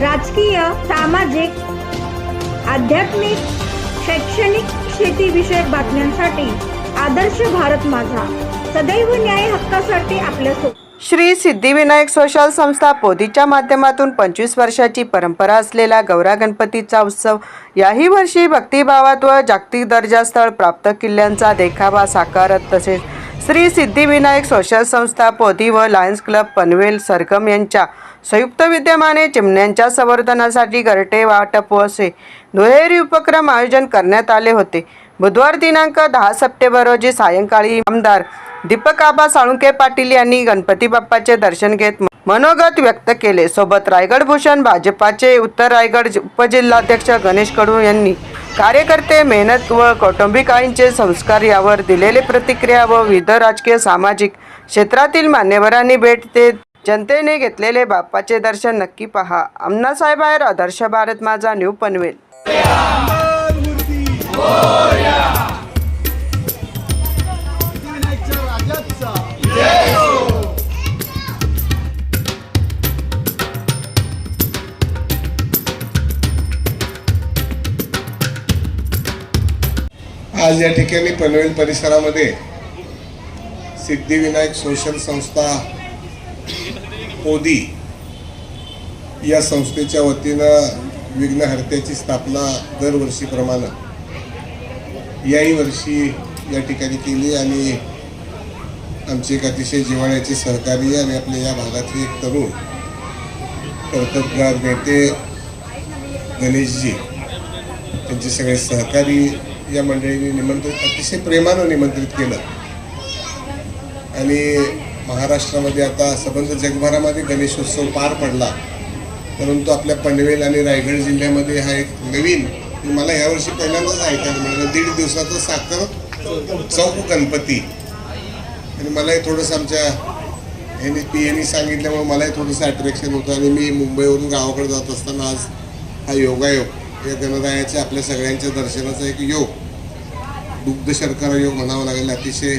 राजकीय सामाजिक आध्यात्मिक शैक्षणिक शेतीविषयक बातम्यांसाठी आदर्श भारत माझा. सदैव न्याय हक्कासाठी आपल्यासोबत श्री सिद्धिविनायक सोशल संस्था पोदीच्या माध्यमातून पंचवीस वर्षाची परंपरा असलेला गौरा गणपतीचा उत्सव याही वर्षी भक्तिभावात व जागतिक दर्जास्थळ प्राप्त किल्ल्यांचा देखावा साकारत तसेच श्री सिद्धिविनायक सोशल संस्था पोदी व लायन्स क्लब पनवेल सरगम यांच्या संयुक्त विद्यमाने चिमण्यांच्या संवर्धनासाठी घरटे वाटप असे दुहेरी उपक्रम आयोजन करण्यात आले होते. बुधवार दिनांक दहा सप्टेंबर रोजी सायंकाळी आमदार दीपक आबा साळुंके पाटील यांनी गणपती बाप्पाचे दर्शन घेत मनोगत व्यक्त केले. सोबत रायगड भूषण भाजपाचे उत्तर रायगड उपजिल्हाध्यक्ष गणेश कडू यांनी कार्यकर्ते मेहनत व कौटुंबिकांचे संस्कार यावर दिलेले प्रतिक्रिया व विविध राजकीय सामाजिक क्षेत्रातील मान्यवरांनी भेट देत जनतेने घेतलेले बाप्पाचे दर्शन नक्की पहा. अण्णासाहेब आहेर आदर्श भारत माझा न्यू पनवेल. आज या ठिकाणी पनवेल परिसरामध्ये सिद्धिविनायक सोशल संस्था पोदी या संस्थेच्या वतीनं विघ्नहर्त्याची स्थापना दरवर्षीप्रमाणे याही वर्षी या ठिकाणी केली आणि आमचे एक अतिशय जिव्हाळ्याचे सहकारी आणि आपल्या या भागातले एक तरुण कर्तबगार नेते गणेशजी त्यांचे सगळे सहकारी या मंडळींनी निमंत्रित अतिशय प्रेमानं निमंत्रित केलं. आणि महाराष्ट्रामध्ये आता सबंध जगभरामध्ये गणेशोत्सव पार पडला. परंतु आपल्या पनवेल आणि रायगड जिल्ह्यामध्ये हा एक नवीन मला यावर्षी पहिल्यांदाच ऐकायला मिळालं दीड दिवसाचा साखर चौक गणपती. आणि मलाही थोडंसं आमच्या ह्यांनी पी यांनी सांगितल्यामुळे मलाही थोडंसं अट्रॅक्शन होतं आणि मी मुंबईवरून गावाकडे जात असताना आज हा योगायोग या गणरायाच्या आपल्या सगळ्यांच्या दर्शनाचा एक योग दुग्ध शर्करा योग म्हणावा लागेल. अतिशय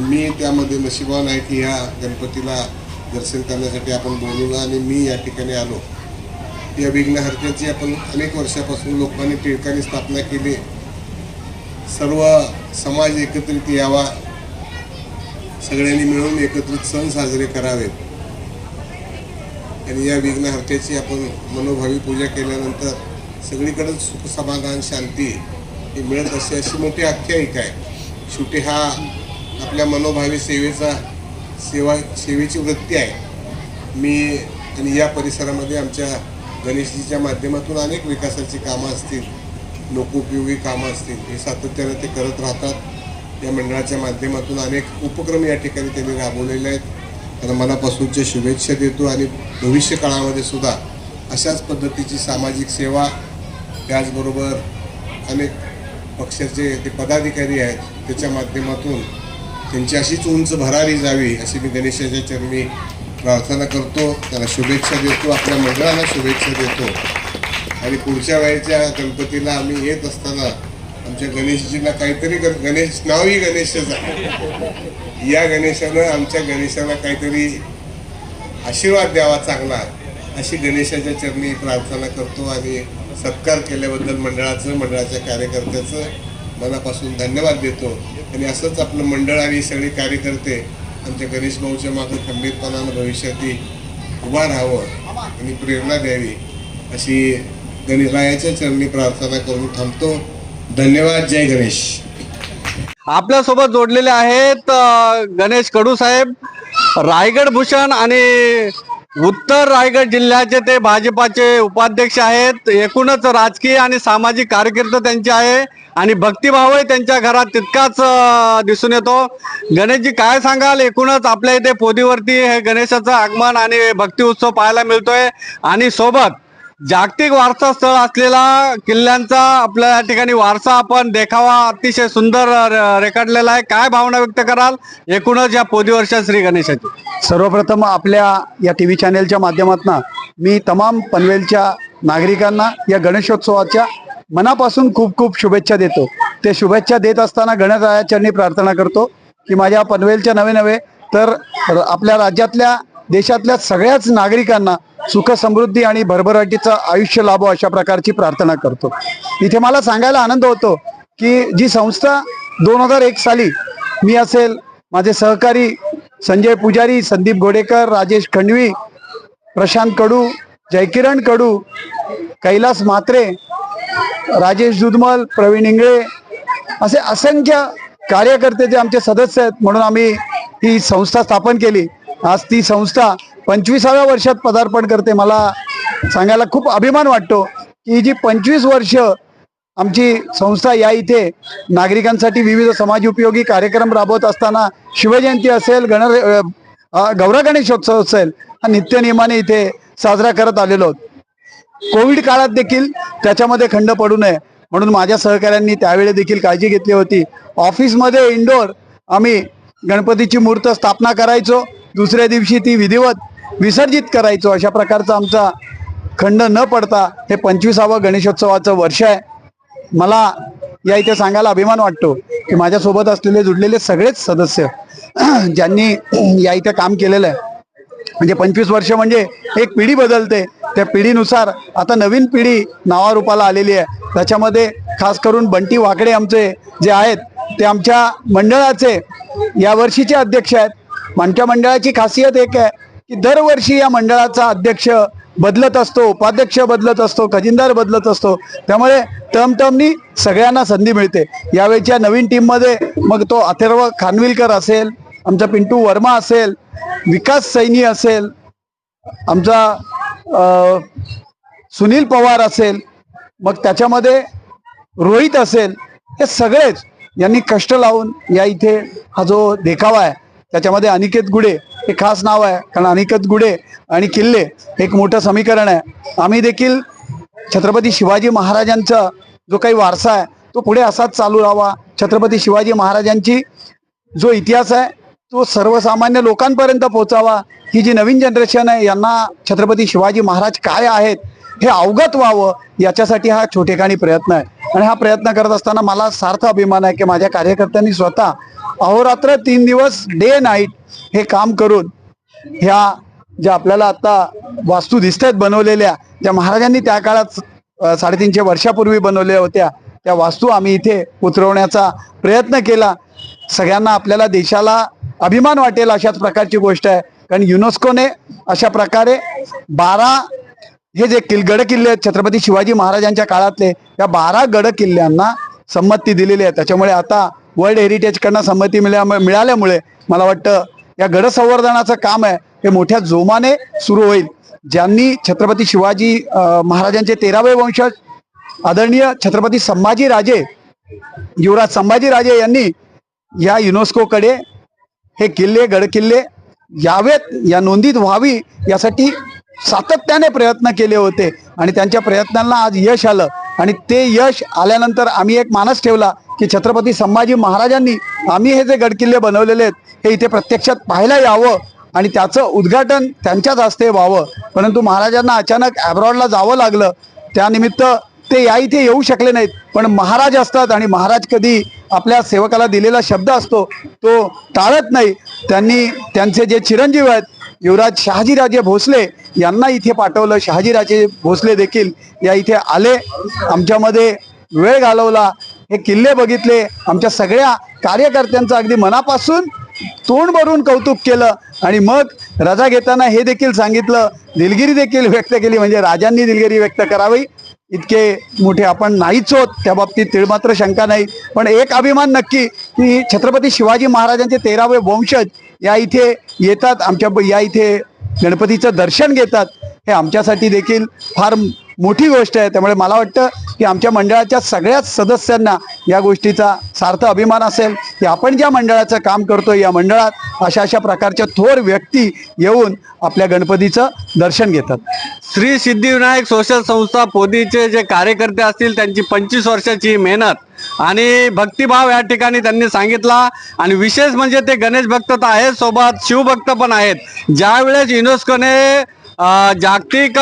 मी त्यामध्ये नशिबान आहे की ह्या गणपतीला दर्शन करण्यासाठी आपण बोलवलं आणि मी या ठिकाणी आलो. या विघ्नहर्त्याची आपण अनेक वर्षापासून लोकांनी टिळकांनी स्थापना केली. सर्व समाज एकत्रित यावा. सगळ्यांनी मिळून एकत्रित सण साजरे करावेत. आणि या विघ्नहर्त्याची आपण मनोभावी पूजा केल्यानंतर सगळीकडेच सुख समाधान शांती ही मिळत असे अशी मोठी आख्यायिका आहे. शेवटी हा आपल्या मनोभावी सेवेचा सेवा सेवेची वृत्ती आहे. मी आणि या परिसरामध्ये आमच्या गणेशजीच्या माध्यमातून अनेक विकासाची कामं असतील लोकोपयोगी कामं असतील हे सातत्याने ते करत राहतात. या मंडळाच्या माध्यमातून अनेक उपक्रम या ठिकाणी त्यांनी राबवलेले आहेत. त्यांना मनापासूनच्या शुभेच्छा देतो आणि भविष्य काळामध्ये सुद्धा अशाच पद्धतीची सामाजिक सेवा त्याचबरोबर अनेक पक्षाचे ते पदाधिकारी आहेत त्याच्या माध्यमातून त्यांची अशीच उंच भरारी जावी अशी मी गणेशाच्या चरणी प्रार्थना करतो. त्याला शुभेच्छा देतो. आपल्या मंडळाला शुभेच्छा देतो. आणि पुढच्या वेळेच्या गणपतीला आम्ही येत असताना आमच्या गणेशजीला काहीतरी गणेश नावही गणेशच आहे. या गणेशानं आमच्या गणेशाला काहीतरी आशीर्वाद द्यावा चांगला अशी गणेशाच्या चरणी प्रार्थना करतो आणि सत्कार केल्याबद्दल मंडळाचं मंडळाच्या कार्यकर्त्याचं मनापासून धन्यवाद देतो. आणि असंच आपलं मंडळ आणि सगळे कार्यकर्ते आमच्या गणेश भाऊच्या मागं खंबीरपणानं भविष्यातही उभा राहावं आणि प्रेरणा द्यावी अशी गणेशरायाच्या चरणी प्रार्थना करून थांबतो. धन्यवाद. जय गणेश. आपल्यासोबत जोडलेले आहेत गणेश कडू साहेब रायगड भूषण आणि उत्तर रायगड जिल्ह्याचे ते भाजपाचे उपाध्यक्ष आहेत. एकूणच राजकीय आणि सामाजिक कारकीर्द त्यांची आहे. आणि भक्तिभावही त्यांच्या घरात तितकाच दिसून येतो. गणेशजी काय सांगाल? एकूणच आपल्या इथे पोदीवरती हे गणेशाचं आगमन आणि भक्ती उत्सव पाहायला मिळतोय. आणि सोबत जागतिक वारसा स्थळ असलेला किल्ल्यांचा आपल्या या ठिकाणी वारसा आपण देखावा अतिशय सुंदर रेखाटलेला आहे. काय भावना व्यक्त कराल? एकूणच या पोदी वर्षात श्री गणेशाची. सर्वप्रथम आपल्या या टी व्ही चॅनेलच्या माध्यमातून मी तमाम पनवेलच्या नागरिकांना या गणेशोत्सवाच्या मनापासून खूप खूप शुभेच्छा देतो. ते शुभेच्छा देत असताना गणरायाचरणी प्रार्थना करतो की माझ्या पनवेलच्या नवे नव्हे तर आपल्या राज्यातल्या देशातल्या सगळ्याच नागरिकांना सुख समृद्धी आणि भरभराटीचं आयुष्य लाभो अशा प्रकारची प्रार्थना करतो. इथे मला सांगायला आनंद होतो की जी संस्था दोन हजार एक साली मी असेल माझे सहकारी संजय पुजारी संदीप घोडेकर राजेश खंडवी प्रशांत कडू जयकिरण कडू कैलास म्हात्रे राजेश दुधमल प्रवीण इंगळे असे असंख्य कार्यकर्ते जे आमचे सदस्य आहेत म्हणून आम्ही ही संस्था स्थापन केली. आज ती संस्था पंचवीसाव्या वर्षात पदार्पण करते. मला सांगायला खूप अभिमान वाटतो की ही जी पंचवीस वर्ष आमची संस्था या इथे नागरिकांसाठी विविध समाज उपयोगी कार्यक्रम राबवत असताना शिवजयंती असेल गण गौरा गणेशोत्सव असेल हा नित्यनियमाने इथे साजरा करत आलेलो आहोत. कोविड काळात देखील त्याच्यामध्ये खंड पडू नये म्हणून माझ्या सहकाऱ्यांनी त्यावेळी देखील काळजी घेतली होती. ऑफिसमध्ये इंडोर आम्ही गणपतीची मूर्त स्थापना करायचो. दुसऱ्या दिवशी ती विधिवत विसर्जित करायचो. अशा प्रकारचा आमचा खंड न पडता हे पंचवीसावं गणेशोत्सवाचं वर्ष आहे. मला या इथे सांगायला अभिमान वाटतो की माझ्यासोबत असलेले जुडलेले सगळेच सदस्य ज्यांनी या इथे काम केलेलं आहे. म्हणजे पंचवीस वर्ष म्हणजे एक पिढी बदलते. त्या पिढीनुसार आता नवीन पिढी नावारूपाला आलेली आहे. त्याच्यामध्ये खास करून बंटी वाकडे आमचे जे आहेत ते आमच्या मंडळाचे या वर्षीचे अध्यक्ष आहेत. आमच्या मंडळाची खासियत एक आहे. की दरवर्षी या मंडळाचा अध्यक्ष बदलत असतो उपाध्यक्ष बदलत असतो खजिनदार बदलत असतो. त्यामुळे टमटमनी सगळ्यांना संधी मिळते. यावेळच्या नवीन टीममध्ये मग तो अथर्व खानविलकर असेल आमचा पिंटू वर्मा असेल विकास सैनी असेल आमचा सुनील पवार असेल मग त्याच्यामध्ये रोहित असेल हे सगळेच यांनी कष्ट लावून या इथे हा जो देखावा आहे त्याच्यामध्ये अनिकेत गुडे हे खास नाव आहे. कारण अनिकेत गुडे आणि किल्ले एक मोठं समीकरण आहे. आम्ही देखील छत्रपती शिवाजी महाराजांचा जो काही वारसा आहे तो पुढे असाच चालू राहावा. छत्रपती शिवाजी महाराजांची जो इतिहास आहे तो सर्वसामान्य लोकांपर्यंत पोहोचावा. ही जी नवीन जनरेशन आहे यांना छत्रपती शिवाजी महाराज काय आहेत हे अवगत व्हावं याच्यासाठी हा छोटेखानी प्रयत्न आहे. आणि हा प्रयत्न करत असताना मला सार्थ अभिमान आहे की माझ्या कार्यकर्त्यांनी स्वतः अहोरात्र तीन दिवस डे नाईट हे काम करून ह्या ज्या आपल्याला आता वास्तू दिसत आहेत बनवलेल्या ज्या महाराजांनी त्या काळात साडेतीनशे वर्षापूर्वी बनवल्या होत्या त्या वास्तू आम्ही इथे उतरवण्याचा प्रयत्न केला. सगळ्यांना आपल्याला देशाला अभिमान वाटेल अशाच प्रकारची गोष्ट आहे. कारण युनेस्कोने अशा प्रकारे बारा हे जे किल गड किल्ले आहेत छत्रपती शिवाजी महाराजांच्या काळातले या बारा गड किल्ल्यांना संमती दिलेली आहे. त्याच्यामुळे आता वर्ल्ड हेरिटेजकडनं संमती मिळा मिळाल्यामुळे मला वाटतं या गड संवर्धनाचं काम आहे हे मोठ्या जोमाने सुरू होईल. ज्यांनी छत्रपती शिवाजी महाराजांचे तेरावे वंशज आदरणीय छत्रपती संभाजी राजे युवराज संभाजी राजे यांनी या युनेस्कोकडे हे किल्ले गडकिल्ले यावेत या नोंदीत व्हावी यासाठी सातत्याने प्रयत्न केले होते आणि त्यांच्या प्रयत्नांना आज यश आलं. आणि ते यश आल्यानंतर आम्ही एक मानस ठेवला की छत्रपती संभाजी महाराजांनी आम्ही हे जे गडकिल्ले बनवलेले आहेत हे इथे प्रत्यक्षात पाहायला यावं आणि त्याचं उद्घाटन त्यांच्याच हस्ते व्हावं. परंतु महाराजांना अचानक ॲब्रॉडला जावं लागलं. त्यानिमित्त ते या इथे येऊ शकले नाहीत. पण महाराज असतात आणि महाराज कधी आपल्या सेवकाला दिलेला शब्द असतो तो टाळत नाही. त्यांनी त्यांचे जे चिरंजीव आहेत युवराज शहाजीराजे भोसले यांना इथे पाठवलं. शहाजीराजे भोसले देखील या इथे आले. आमच्यामध्ये वेळ घालवला. हे किल्ले बघितले. आमच्या सगळ्या कार्यकर्त्यांचं अगदी मनापासून तोंड भरून कौतुक केलं आणि मग रजा घेताना हे देखील सांगितलं. दिलगिरी देखील व्यक्त केली. म्हणजे राजांनी दिलगिरी व्यक्त करावी. इतके मोठे आपण नाहीच होत त्या बाबतीत तिळमात्र शंका नाही. पण एक अभिमान नक्की की छत्रपती शिवाजी महाराजांचे तेरावे वंशज या इथे येतात आमच्या या इथे गणपतीचं दर्शन घेतात. हे आमच्यासाठी देखील फार मोठी गोष्ट आहे. त्यामुळे मला वाटतं की आमच्या मंडळाच्या सगळ्याच सदस्यांना या गोष्टीचा सार्थ अभिमान असेल की आपण ज्या मंडळाचं काम करतो या मंडळात अशा अशा प्रकारच्या थोर व्यक्ती येऊन आपल्या गणपतीचं दर्शन घेतात. श्री सिद्धिविनायक सोशल संस्था पोदीचे जे कार्यकर्ते असतील त्यांची पंचवीस वर्षाची मेहनत आणि भक्तिभाव या ठिकाणी त्यांनी सांगितला. आणि विशेष म्हणजे ते गणेश भक्त तर आहेत सोबत शिवभक्त पण आहेत. ज्यावेळेस युनेस्कोने जागतिक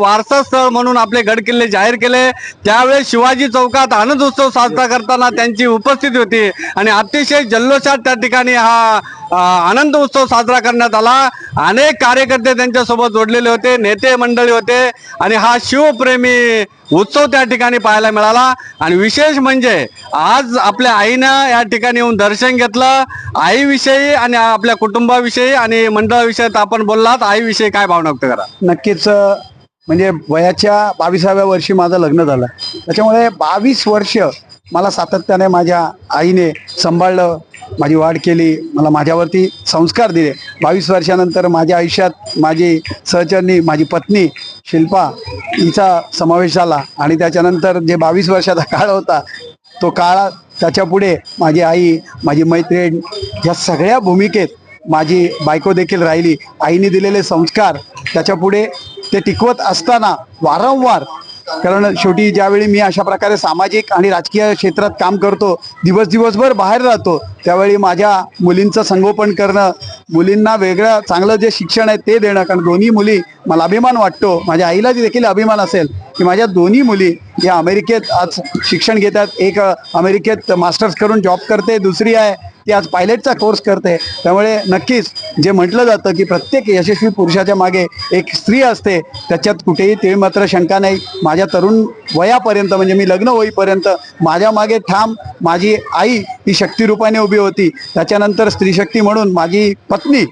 वारसा स्थळ म्हणून आपले गडकिल्ले जाहीर केले. त्यावेळेस शिवाजी चौकात आनंद उत्सव साजरा करताना त्यांची उपस्थिती होती. आणि अतिशय जल्लोषात त्या ठिकाणी हा आनंद उत्सव साजरा करण्यात आला. अनेक कार्यकर्ते त्यांच्यासोबत जोडलेले होते नेते मंडळी होते आणि हा शिवप्रेमी उत्सव त्या ठिकाणी पाहायला मिळाला. आणि विशेष म्हणजे आज आपल्या आईनं या ठिकाणी येऊन दर्शन घेतलं. आईविषयी आणि आपल्या कुटुंबाविषयी आणि मंडळाविषयी तर आपण बोललात. आईविषयी काय भावना व्यक्त करा? नक्कीच म्हणजे वयाच्या बावीसाव्या वर्षी माझं लग्न झालं. त्याच्यामुळे बावीस वर्ष मला सातत्याने माझ्या आईने सांभाळलं माझी वाढ केली मला माझ्यावरती संस्कार दिले. बावीस वर्षानंतर माझ्या आयुष्यात माझी सहचरणी माझी पत्नी शिल्पा हिचा समावेश झाला आणि त्याच्यानंतर जे बावीस वर्षाचा काळ होता तो काळ त्याच्यापुढे माझी आई माझी मैत्रीण ह्या सगळ्या भूमिकेत माझी बायको देखील राहिली. आईने दिलेले संस्कार त्याच्यापुढे ते टिकवत असताना वारंवार कारण शेवटी ज्यावेळी मी अशा प्रकारे सामाजिक आणि राजकीय क्षेत्रात काम करतो दिवस दिवसभर बाहेर राहतो त्यावेळी माझ्या मुलींचं संगोपन करणं मुलींना वेगळं चांगलं जे शिक्षण आहे ते देणं कारण दोन्ही मुली मला अभिमान वाटतो. माझ्या आईला देखील अभिमान असेल की माझ्या दोन्ही मुली या अमेरिकेत आज शिक्षण घेतात. एक अमेरिकेत मास्टर्स करून जॉब करते दुसरी आहे. ती आज पायलटचा कोर्स करते. त्यामुळे नक्कीच जे म्हटलं जातं की प्रत्येक यशस्वी पुरुषाच्या मागे एक स्त्री असते त्याच्यात कुठेही ते मात्र शंका नाही. माझ्या तरुण वयापर्यंत म्हणजे मी लग्न होईपर्यंत माझ्या मागे ठाम माझी आई ही शक्तिरूपाने उभी होती. त्याच्यानंतर स्त्रीशक्ती म्हणून माझी पत्नी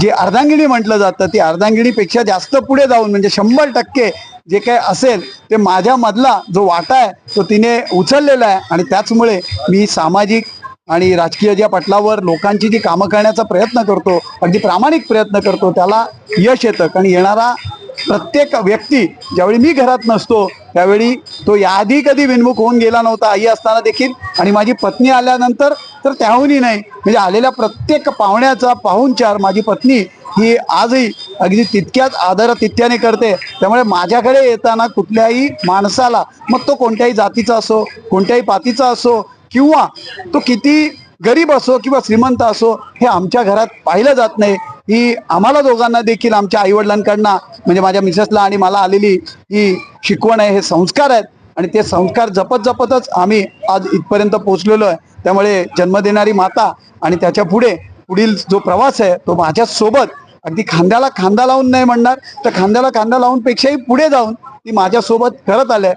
जी अर्धांगिणी म्हटलं जातं ती अर्धांगिणीपेक्षा जास्त पुढे जाऊन म्हणजे शंभर टक्के जे काय असेल ते माझ्यामधला जो वाटा आहे तो तिने उचललेला आहे. आणि त्याचमुळे मी सामाजिक आणि राजकीय ज्या पटलावर लोकांची जी कामं करण्याचा प्रयत्न करतो अगदी प्रामाणिक प्रयत्न करतो त्याला यश येतं. कारण येणारा प्रत्येक व्यक्ती ज्यावेळी मी घरात नसतो त्यावेळी तो याआधी कधी विनमुख होऊन गेला नव्हता आई असताना देखील. आणि माझी पत्नी आल्यानंतर तर त्याहूनही नाही. म्हणजे आलेल्या प्रत्येक पाहुण्याचा पाहुणचार माझी पत्नी ही आजही अगदी तितक्याच आदरातिथ्याने करते. त्यामुळे माझ्याकडे येताना कुठल्याही माणसाला मग तो कोणत्याही जातीचा असो कोणत्याही पातीचा असो किंवा तो किती गरीब असो किंवा श्रीमंत असो हे आमच्या घरात पाहिलं जात नाही. ही आम्हाला दोघांना देखील आमच्या आईवडिलांकडनं म्हणजे माझ्या मिसेसला आणि मला आलेली ही शिकवण आहे हे संस्कार आहेत. आणि ते संस्कार जपत जपतच आम्ही आज इथपर्यंत पोहोचलेलो आहे. त्यामुळे जन्म देणारी माता आणि त्याच्या पुढे पुढील जो प्रवास आहे तो माझ्यासोबत अगदी खांद्याला खांदा लावून नाही म्हणणार तर खांद्याला खांदा लावून पेक्षाही पुढे जाऊन ती माझ्यासोबत करत आल्या.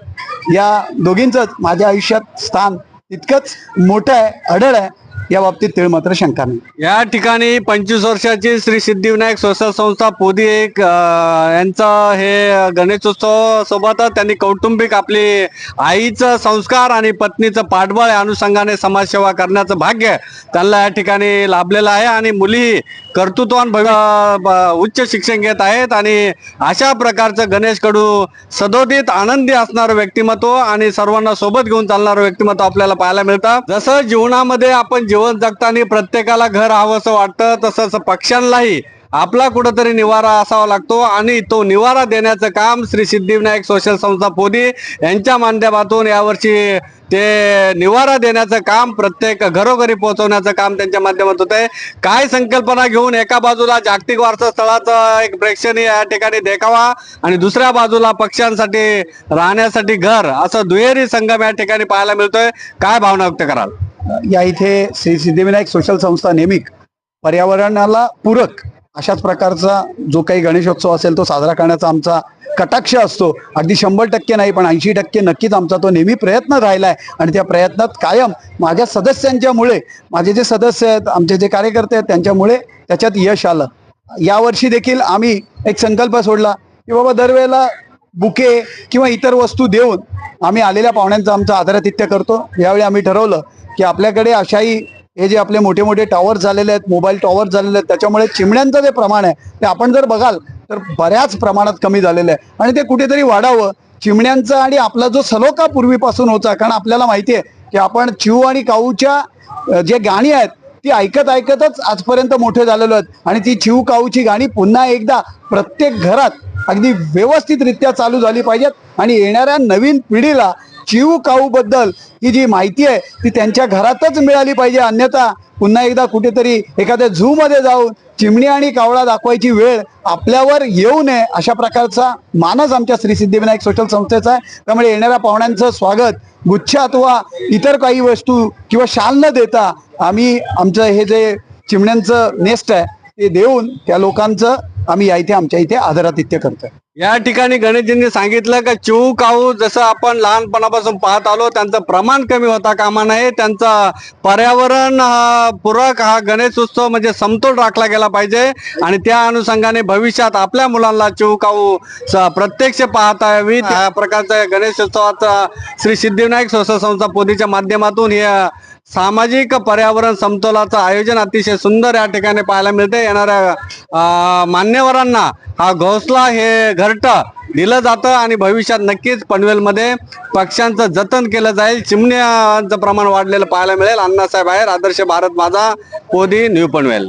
या दोघींचंच माझ्या आयुष्यात स्थान इतकंच मोठं आहे अढळ आहे. या बाबतीत तेळ मात्र शंका नाही. या ठिकाणी पंचवीस वर्षाची श्री सिद्धिविनायक सोशल संस्था पोदी एक अं, यांचं हे गणेशोत्सव सोबतच त्यांनी कौटुंबिक आपली आईचं संस्कार आणि पत्नीचं पाठबळ या अनुषंगाने समाजसेवा करण्याचं भाग्य त्यांना या ठिकाणी लाभलेलं आहे आणि मुली कर्तृत्वान भव ब- उच्च शिक्षण घेत आहेत आणि अशा प्रकारचं गणेश कडू सदोदित आनंदी असणारं व्यक्तिमत्व आणि सर्वांना सोबत घेऊन चालणारं व्यक्तिमत्व आपल्याला पाहायला मिळतं. जसं जीवनामध्ये आपण जीवन जगताना प्रत्येकाला घर हवंसं वाटतं तसंच पक्ष्यांनाही आपला कुठंतरी निवारा असावा लागतो आणि तो निवारा देण्याचं काम श्री सिद्धिविनायक सोशल संस्था पोदी यांच्या माध्यमातून यावर्षी ते निवारा देण्याचं काम प्रत्येक घरोघरी पोहोचवण्याचं काम त्यांच्या माध्यमात होत आहे काय संकल्पना घेऊन एका बाजूला जागतिक वारसा स्थळाचा एक प्रेक्षणीय या ठिकाणी देखावा आणि दुसऱ्या बाजूला पक्ष्यांसाठी राहण्यासाठी घर असं दुहेरी संगम या ठिकाणी पाहायला मिळतोय. काय भावना व्यक्त कराल? या इथे श्री सिद्धिविनायक सोशल संस्था नेहमी पर्यावरणाला पूरक अशाच प्रकारचा जो काही गणेशोत्सव असेल तो साजरा करण्याचा आमचा कटाक्ष असतो. अगदी शंभर टक्के नाही पण ऐंशी टक्के नक्कीच आमचा तो नेहमी प्रयत्न राहिला आहे आणि त्या प्रयत्नात कायम माझ्या सदस्यांच्यामुळे माझे जे सदस्य आहेत आमचे जे कार्यकर्ते आहेत त्यांच्यामुळे त्याच्यात यश आलं. यावर्षी देखील आम्ही एक संकल्प सोडला की बाबा दरवेळेला बुके किंवा इतर वस्तू देऊन आम्ही आलेल्या पाहुण्यांचं आमचं आदरातिथ्य करतो. यावेळी आम्ही ठरवलं की आपल्याकडे अशाही हे जे आपले मोठे मोठे टॉवर झालेले आहेत मोबाईल टॉवर झालेले आहेत त्याच्यामुळे चिमण्यांचं जे प्रमाण आहे ते आपण जर बघाल तर बऱ्याच प्रमाणात कमी झालेलं आहे. आणि ते कुठेतरी वाढावं. चिमण्यांचा आणि आपला जो सलोखा पूर्वीपासून होता कारण आपल्याला माहिती आहे की आपण चिऊ आणि काऊच्या जे गाणी आहेत ती ऐकत ऐकतच आजपर्यंत मोठे झालेलो आहेत. आणि ती चिऊ काऊची गाणी पुन्हा एकदा प्रत्येक घरात अगदी व्यवस्थितरित्या चालू झाली पाहिजेत. आणि येणाऱ्या नवीन पिढीला चिव काऊ बद्दल ही जी माहिती आहे ती त्यांच्या घरातच मिळाली पाहिजे. अन्यथा पुन्हा एकदा कुठेतरी एखाद्या झू मध्ये जाऊन चिमणी आणि कावळा दाखवायची वेळ आपल्यावर येऊ नये अशा प्रकारचा मानस आमच्या श्री सिद्धिविनायक सोशल संस्थेचा आहे. त्यामुळे येणाऱ्या पाहुण्यांचं स्वागत गुच्छ अथवा इतर काही वस्तू किंवा शाल न देता आम्ही आमचं हे जे चिमण्यांचं नेस्ट आहे ते देऊन त्या लोकांचं आम्ही या इथे आमच्या इथे आदरातिथ्य करतोय. या ठिकाणी गणेशजींनी सांगितलं का चिऊ काऊ जसं आपण लहानपणापासून पाहत आलो त्यांचं प्रमाण कमी होता कामा नये त्यांचा पर्यावरण पूरक हा गणेश उत्सव म्हणजे समतोल राखला गेला पाहिजे. आणि त्या अनुषंगाने भविष्यात आपल्या मुलांना चिऊ काऊ प्रत्यक्ष पाहता यावी. त्या प्रकारच्या गणेश उत्सवाचा श्री सिद्धिविनायक स्वस्त संस्था पोदीच्या माध्यमातून हे सामाजिक पर्यावरण समतोलाचं आयोजन अतिशय सुंदर या ठिकाणी पाहायला मिळते येणाऱ्या मान्यवरांना हा घोसला हे घरट दिलं जातं आणि भविष्यात नक्कीच पनवेलमध्ये पक्ष्यांचं जतन केलं जाईल. चिमण्यांचं प्रमाण वाढलेलं पाहायला मिळेल. अण्णासाहेब आहेर आदर्श भारत माझा. पोदी न्यू पनवेल.